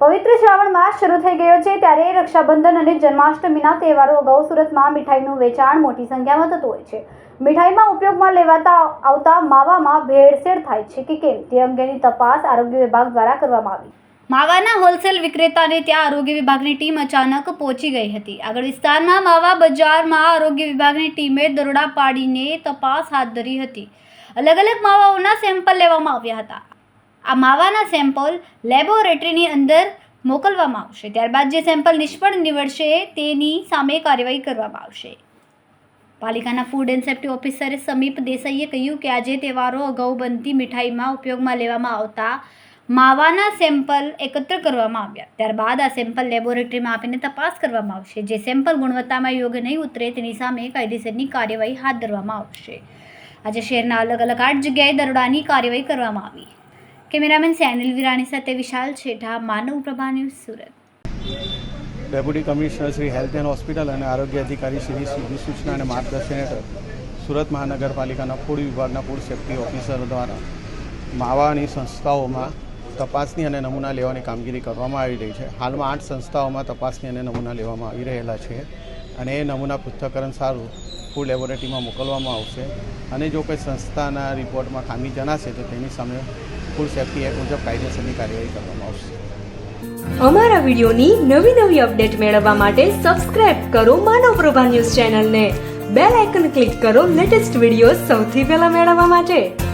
પવિત્ર શ્રાવણ માસ શરૂ થઈ ગયો છે ત્યારે રક્ષાબંધન અને જન્માષ્ટમીના તહેવારો અગાઉ સુરતમાં મીઠાઈનું વેચાણ મોટી સંખ્યામાં થતું હોય છે. મીઠાઈમાં ઉપયોગમાં લેવાતા આવતા માવામાં ભેળસેળ થાય છે કે કેમ તે અંગેની તપાસ આરોગ્ય વિભાગ દ્વારા કરવામાં આવી. માવાના હોલસેલ વિક્રેતાને ત્યાં આરોગ્ય વિભાગની ટીમ અચાનક પહોંચી ગઈ હતી. આગળ વિસ્તારમાં માવા બજારમાં આરોગ્ય વિભાગની ટીમે દરોડા પાડીને તપાસ હાથ ધરી હતી. અલગ અલગ માવાઓના સેમ્પલ લેવામાં આવ્યા હતા. આ માવાના સેમ્પલ લેબોરેટરીની અંદર મોકલવામાં આવશે. ત્યારબાદ જે સેમ્પલ નિષ્ફળ નીવડશે તેની સામે કાર્યવાહી કરવામાં આવશે. પાલિકાના ફૂડ એન્ડ સેફ્ટી ઓફિસરે સમીપ દેસાઈએ કહ્યું કે આજે તહેવારો અગાઉ બનતી મીઠાઈમાં ઉપયોગમાં લેવામાં આવતા માવાના સેમ્પલ એકત્ર કરવામાં આવ્યા. ત્યારબાદ આ સેમ્પલ લેબોરેટરીમાં આપીને તપાસ કરવામાં આવશે. જે સેમ્પલ ગુણવત્તામાં યોગ્ય નહીં ઉતરે તેની સામે કાયદેસરની કાર્યવાહી હાથ ધરવામાં આવશે. આજે શહેરના અલગ અલગ આઠ જગ્યાએ દરોડાની કાર્યવાહી કરવામાં આવી. કેમેરામેન સેનિલ વિરાણી સાથે Vishal Chhetha, Manav Prabha news Surat. Deputy commissioner Shri health and hospital અને આરોગ્ય અધિકારી શ્રી સીધી સૂચના અને માર્ગદર્શન હેઠળ સુરત મહાનગરપાલિકાના ફૂડ વિભાગના ફૂડ સેફ્ટી ઓફિસર દ્વારા માવાની સંસ્થાઓમાં તપાસની અને નમૂના લેવાની કામગીરી કરવામાં આવી રહી છે. હાલમાં આઠ સંસ્થાઓમાં તપાસની અને નમૂના લેવામાં આવી રહેલા છે અને એ નમૂના પૃથ્થકરણ સારું ફૂડ લેબોરેટરીમાં મોકલવામાં આવશે અને જો કોઈ સંસ્થાના રિપોર્ટમાં ખામી જણાશે તો તેની સામે ફૂડ સેફ્ટી એક્ટ મુજબ કાયદેસરની કાર્યવાહી કરવામાં આવશે. અમારા વિડીયોની નવી નવી અપડેટ મેળવવા માટે સબસ્ક્રાઇબ કરો માનવ પ્રભા ન્યૂઝ ચેનલને. બેલ આઇકન ક્લિક કરો લેટેસ્ટ વીડિયો સૌથી પહેલા મેળવવા માટે.